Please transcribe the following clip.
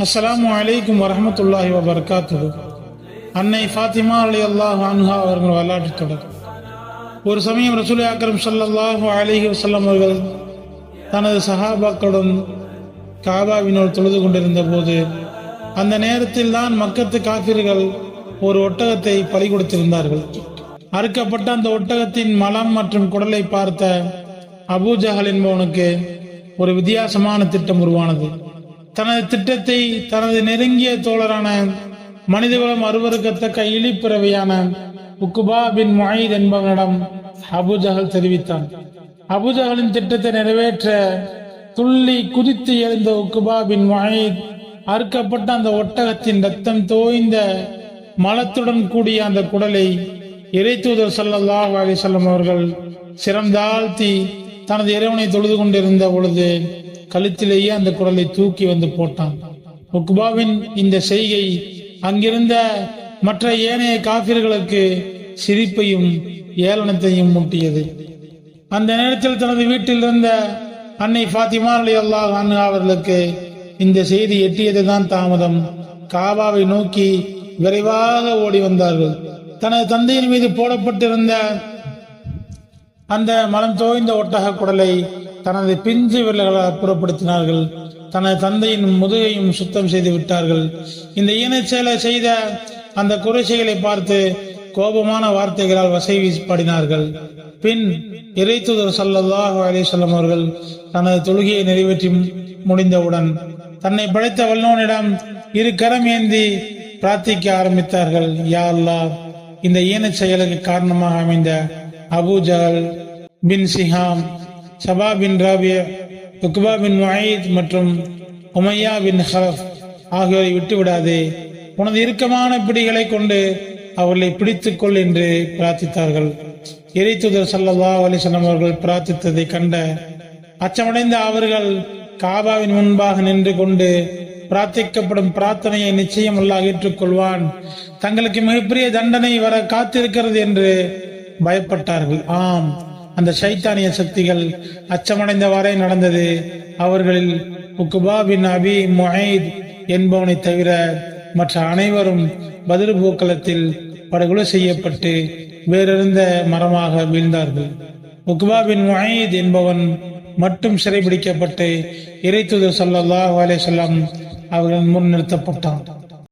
அஸ்லாம் அலைக்கும் வரமத்துல்லாஹி வபர்காத்து அன்னை ஃபாத்திமா அலி அல்லாஹ் அன்ஹா அவர்கள் வரலாற்று தொடர். ஒரு சமயம் ரசூல் அக்ரம் ஸல்லல்லாஹு அலிஹி வசல்லம் அவர்கள் தனது சஹாபாக்களுடன் காபாவினோடு தொழுது கொண்டிருந்த போது அந்த நேரத்தில் தான் மக்கத்து காபிர்கள் ஒரு ஒட்டகத்தை பலி கொடுத்திருந்தார்கள். அறுக்கப்பட்ட அந்த ஒட்டகத்தின் மலம் மற்றும் குடலை பார்த்த அபூஜஹல் என்பவனுக்கு ஒரு வித்தியாசமான திட்டம் உருவானது. தனது திட்டத்தை தனது நெருங்கிய தோழரான மனிதவளம் அருவருக்கத்தக்க இழிப்பிறவையான உக்குபா பின் முயீத் என்பவனிடம் அபுஜகல் தெரிவித்தான். அபுஜகலின் திட்டத்தை நிறைவேற்ற துள்ளி குதித்து எழுந்த உக்குபா பின் முயீத் அறுக்கப்பட்ட அந்த ஒட்டகத்தின் ரத்தம் தோய்ந்த மலத்துடன் கூடிய அந்த குடலை இறைத்தூதர் சல்லாஹ் அலிசல்லம் அவர்கள் சிறந்தாழ்த்தி தனது இறைவனை தொழுது கொண்டிருந்த பொழுது கழுத்திலேயே அந்த குரலை தூக்கி வந்து போட்டான். உக்பாவின் இந்த செய்கை அங்கிருந்த மற்ற ஏனைய காபிர்களுக்கு சிரிப்பையும் ஏளனத்தையும் மூட்டியது. அந்த நேரத்தில் தனது வீட்டில் இருந்த அன்னை ஃபாத்திமா அலி அல்லாஹ் அவர்களுக்கு இந்த செய்தி எட்டியதுதான் தாமதம். காபாவை நோக்கி விரைவாக ஓடி வந்தார்கள். தனது தந்தையின் மீது போடப்பட்டிருந்த அந்த மலம் தோய்ந்த ஒட்டக குடலை தனது பிஞ்சு விரல்களால் அப்புறப்படுத்தினார்கள் தனது தந்தையின் முதுகையும் சுத்தம் செய்து விட்டார்கள். இந்த ஈனச் செயலை செய்த அந்த குறைசைகளை பார்த்து கோபமான வார்த்தைகளால் வசை வீசி பாடினார்கள். பின் இறைத்துதர் ஸல்லல்லாஹு அலிசல்லம் அவர்கள் தனது தொழுகையை நிறைவேற்றி முடிந்தவுடன் தன்னை படைத்த வல்லோனிடம் இரு கரம் ஏந்தி பிரார்த்திக்க ஆரம்பித்தார்கள். யா அல்லா இந்த ஈனச் செயலுக்கு காரணமாக அமைந்த Abu Jahl bin Hisham Shaiba bin Rabia Uqba bin Muait மற்றும் உமையா பின் ஹலஃப் ஆகியோரை விட்டுவிடாதே. உனது இறுக்கமான பிடிகளை கொண்டு அவர்களை பிடித்துக்கொள் என்று பிரார்த்தித்தார்கள். இறைத்துதர் ஸல்லல்லாஹு அலிசல்லம் அவர்கள் பிரார்த்தித்ததை கண்ட அச்சமடைந்த அவர்கள் காபாவின் முன்பாக நின்று கொண்டு பிரார்த்திக்கப்படும் பிரார்த்தனையை நிச்சயம் அல்லாஹ் ஏற்றுக்கொள்வான். தங்களுக்கு மிகப்பெரிய தண்டனை வர காத்திருக்கிறது என்று பயப்பட்டார்கள். ஆம் அந்த சைத்தானிய சக்திகள் அச்சமடைந்தவாறே நடந்தது. அவர்களில் உக்குபா பின் அபி முஹைத் என்பவனை தவிர மற்ற அனைவரும் பதில் போக்களத்தில் படுகொலை செய்யப்பட்டு வேறிருந்த மரமாக வீழ்ந்தார்கள். உக்பா பின் முஹைத் என்பவன் மட்டும் சிறைபிடிக்கப்பட்டு இறைத்துதர் ஸல்லல்லாஹு அலைஹி வஸல்லம் அவர்கள் முன் நிறுத்தப்பட்டான்.